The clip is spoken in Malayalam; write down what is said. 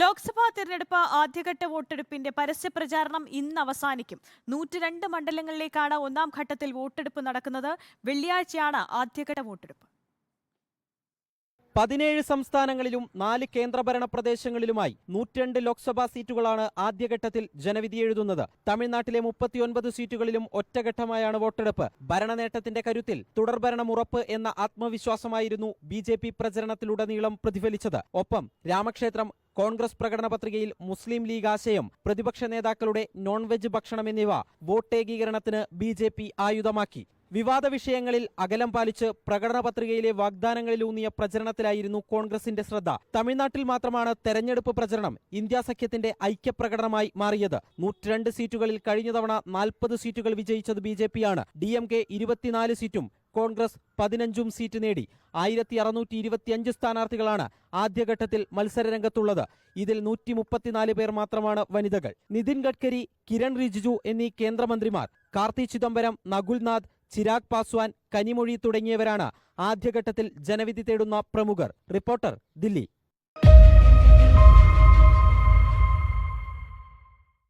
ലോക്സഭാ തിരഞ്ഞെടുപ്പ് ആദ്യഘട്ട വോട്ടെടുപ്പിന്റെ പരസ്യ പ്രചാരണം ഇന്ന് അവസാനിക്കും. നൂറ്റിരണ്ട് മണ്ഡലങ്ങളിലേക്കാണ് ഒന്നാം ഘട്ടത്തിൽ വോട്ടെടുപ്പ് നടക്കുന്നത്. വെള്ളിയാഴ്ചയാണ് ആദ്യഘട്ട വോട്ടെടുപ്പ്. പതിനേഴ് സംസ്ഥാനങ്ങളിലും നാല് കേന്ദ്രഭരണ പ്രദേശങ്ങളിലുമായി നൂറ്റിരണ്ട് ലോക്സഭാ സീറ്റുകളാണ് ആദ്യഘട്ടത്തിൽ ജനവിധി എഴുതുന്നത്. തമിഴ്നാട്ടിലെ മുപ്പത്തിയൊൻപത് സീറ്റുകളിലും ഒറ്റഘട്ടമായാണ് വോട്ടെടുപ്പ്. ഭരണനേട്ടത്തിന്റെ കരുത്തിൽ തുടർഭരണം ഉറപ്പ് എന്ന ആത്മവിശ്വാസമായിരുന്നു ബി ജെ പി പ്രചരണത്തിലുടനീളം പ്രതിഫലിച്ചത്. ഒപ്പം രാമക്ഷേത്രം കോൺഗ്രസ് പ്രകടന പത്രികയിൽ മുസ്ലിം ലീഗ് ആശയം പ്രതിപക്ഷ നേതാക്കളുടെ നോൺ വെജ് ഭക്ഷണം എന്നിവ വോട്ടേകീകരണത്തിന് ബി ജെ പി ആയുധമാക്കി. വിവാദ വിഷയങ്ങളിൽ അകലം പാലിച്ച് പ്രകടന പത്രികയിലെ വാഗ്ദാനങ്ങളിലൂന്നിയ പ്രചരണത്തിലായിരുന്നു കോൺഗ്രസിന്റെ ശ്രദ്ധ. തമിഴ്നാട്ടിൽ മാത്രമാണ് തെരഞ്ഞെടുപ്പ് പ്രചരണം ഇന്ത്യാ സഖ്യത്തിന്റെ ഐക്യപ്രകടനമായി മാറിയത്. നൂറ്റിരണ്ട് സീറ്റുകളിൽ കഴിഞ്ഞ തവണ നാൽപ്പത് സീറ്റുകൾ വിജയിച്ചത് ബി ജെ പിയാണ് ഡി എം കെ ഇരുപത്തിനാല് സീറ്റും കോൺഗ്രസ് പതിനഞ്ചും സീറ്റ് നേടി ആയിരത്തി അറുന്നൂറ്റി ഇരുപത്തിയഞ്ച് സ്ഥാനാർത്ഥികളാണ് ആദ്യഘട്ടത്തിൽ മത്സരരംഗത്തുള്ളത്. ഇതിൽ നൂറ്റി മുപ്പത്തിനാല് പേർ മാത്രമാണ് വനിതകൾ. നിതിൻ ഗഡ്കരി കിരൺ റിജിജു എന്നീ കേന്ദ്രമന്ത്രിമാർ കാർത്തി ചിദംബരം നകുൽനാഥ് ചിരാഗ് പാസ്വാൻ കനിമൊഴി തുടങ്ങിയവരാണ് ആദ്യഘട്ടത്തിൽ ജനവിധി തേടുന്ന പ്രമുഖർ. റിപ്പോർട്ടർ ദില്ലി.